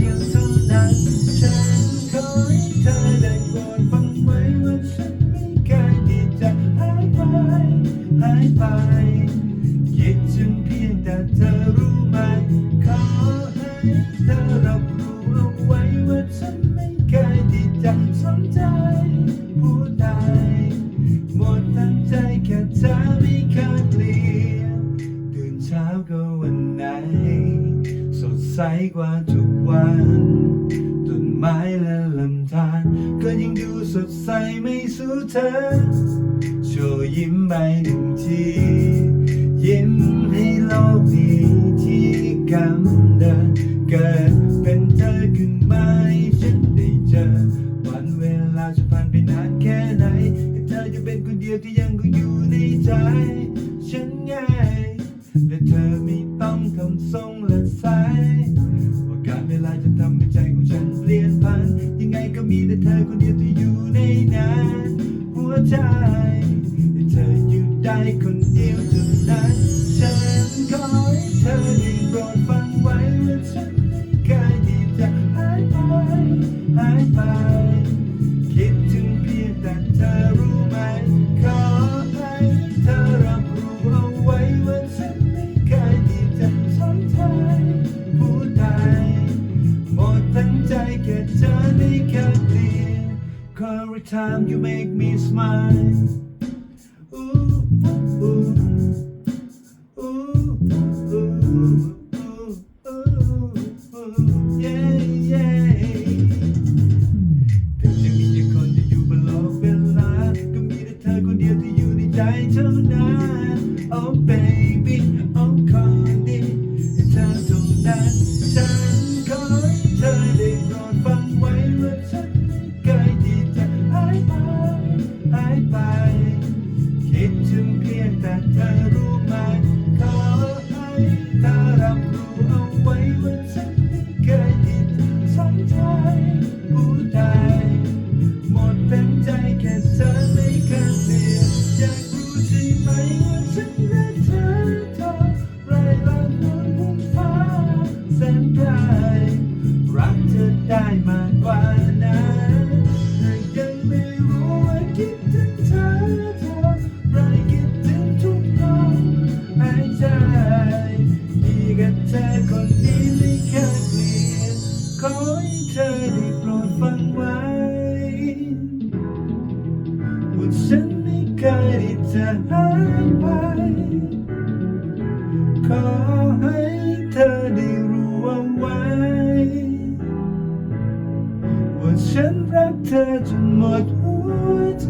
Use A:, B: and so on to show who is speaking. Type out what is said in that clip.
A: พียงเท่านั้นฉันขอให้เธอได้โปรดฟังไว้ว่าฉันไม่เคยที่จะหายไปหายไปคิดถึงเพียงแต่เธอรู้ไหมขอให้เธอรับรู้เอาไว้ว่าฉันไม่เคยที่จะสนใจผู้ใดหมดทั้งใจแค่เธอไม่เคยเลยนตื่นเช้าก็วัน ใสกว่าทุกวันต้นไม้และลำธารก็ยังดูสดใสไม่สู้เธอโชว์ยิ้มใบหนึ่งทียิ้มให้โลกนี้ที่กำเดินเกิดเป็นเธอขึ้นมาให้ฉันได้เจอวันเวลาจะผ่านไปนานแค่ไหนแต่เธอจะเป็นคนเดียวที่ยังคงอยู่ในใจฉันไง ใจเธออยู่ได้คนเดียวเท่านั้นฉันขอให้เธอได้โปรดฟังไว้ว่าฉันไม่เคยที่จะหายไปหายไป คิดถึงเพียงแต่เธอรู้ไหม ขอให้เธอรับรู้เอาไว้ว่าฉันไม่เคยที่จะสนใจผู้ใดหมดทั้งใจแค่เธอไม่เคยเป ลี่ยน Every time you make me smile Ooh, ooh, ooh, ooh, ooh, ooh, ooh, yeah, yeah ถึงจะมีกี่คนที่อยู่บนโลกเวลาก็มีแต่เธอคนเดียวที่อยู่ในใจเท่านั้น Oh baby oh คนดีให้เธอเท่านั้นฉัน แต่เธอรู้ไหมขอให้เธอรับรู้เอาไว้ว่าฉันไม่เคยที่จะสนใจผู้ใดหมดทั้งใจแค่ ขอให้เธอได้โปรดฟังไว้ว่าฉันไม่เคยที่จะหายไป ขอให้เธอได้รู้เอาไว้ ว่าฉันรักเธอจนหมดหัวใจ